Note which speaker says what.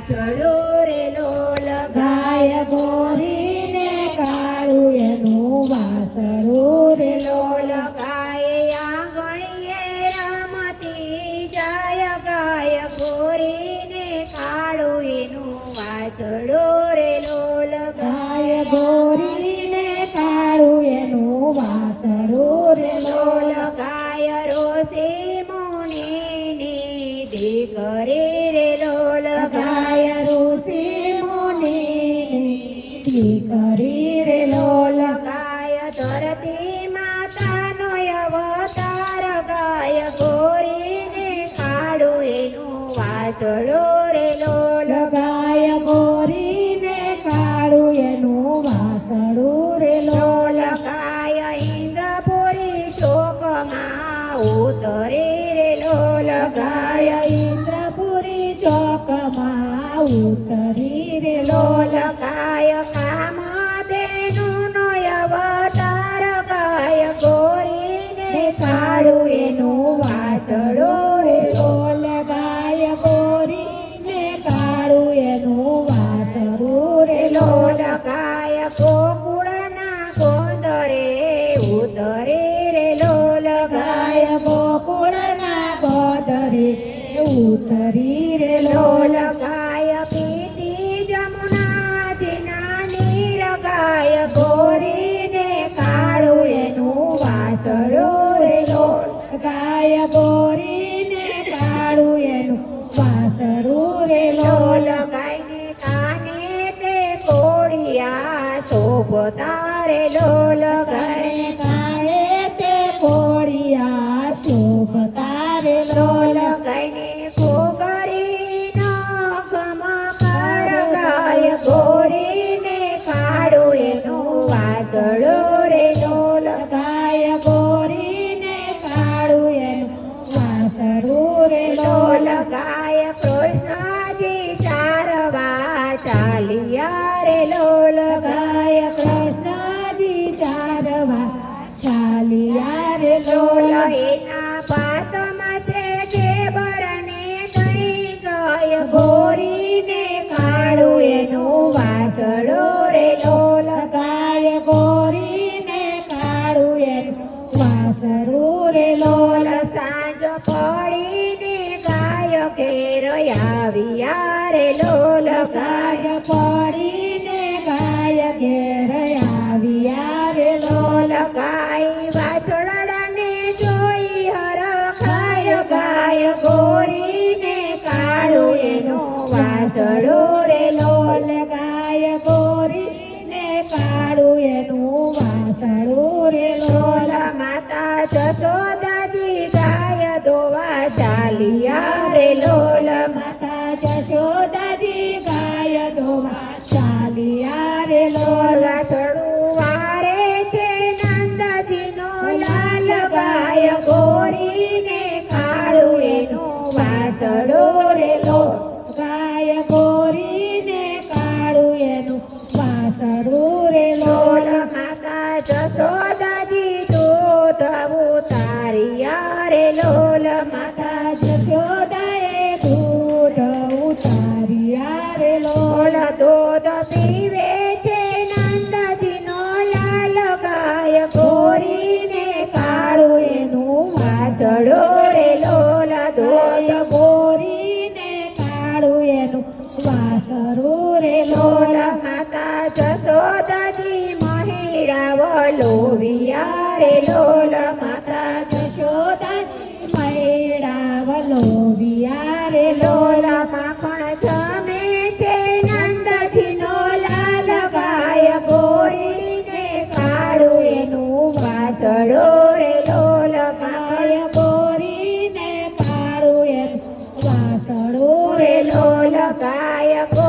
Speaker 1: વાછડો રે લગાય
Speaker 2: ગાય ગોરીને કાળું એનું વાસરો રે
Speaker 1: લોલ
Speaker 2: લોલ
Speaker 1: ગાય આંગણીએ રમતી જાય ગાય ગોરીને કાળું એનું વાછડો રે લગાય
Speaker 2: ગાય ગોરીને કાળું એનું વાસરો રે
Speaker 1: લોલ
Speaker 2: લોલ
Speaker 1: ગાય રોસે મુનિની દીકરી વાછડો
Speaker 2: લગાય ગોરીને કાળું એનું વાસણું
Speaker 1: રેલો લગાય ઇન્દ્રપુરી ચોકમાં ઉતરી રેલો લગાય
Speaker 2: ગાય ઇન્દ્રપુરી ચોકમાં ઉતરી રે
Speaker 1: લોલ ઉતરી રે લોલ લોલ ગાય પીતી જમુનાથી નાની રગાય ગાય ગોરીને કાળું એનું વાછડો રે લોલ
Speaker 2: ગાય ગોરીને કાળું એનું વાસળું રે
Speaker 1: લોલકાય કાને તે કોડિયા શોભતા રે લોલ ચાલિયા રે લોલ. લોલ એના પાતમાં છે ગાય. ગોરીને કાળું એનું વાદળો રે લોલ.
Speaker 2: ગાય ગોરીને કાળું એનું વાસળું રે લોલ.
Speaker 1: સાંજ પડીને ગાય ઘેર આવ્યા રે લોલ.
Speaker 2: ગાય
Speaker 1: ગાય
Speaker 2: પડીને ગાય ઘેર
Speaker 1: માતા દાદી ગાય દોવા ચાલિયા રે લોલ
Speaker 2: માતા જશોદાજી ગાય દોવા ચાલિયા રે લોલ
Speaker 1: વાછડું વારે છે નંદજીનો લાલ ગાય ગોરીને કાળું એનું વાછડો રે
Speaker 2: ગાય ગોરીને કાળું એનું વાસળું રે
Speaker 1: લોલ માતા જશોદાજી
Speaker 2: વાસળું રે
Speaker 1: લોલ માતા જશોદાજી મહિડા વલોવિયા રે લોલ માતા
Speaker 2: જશોદાજી મૈડાવલો વિયારે
Speaker 1: લોલ
Speaker 2: લોલ
Speaker 1: પાપણ જમે છે નંદજીનો લાલ ગાય ગોરીને કાળું એનું વાછડો રે લોલ
Speaker 2: ગાય ગોરીને કાળું એનું
Speaker 1: રે
Speaker 2: રે
Speaker 1: લોલ
Speaker 2: લોલ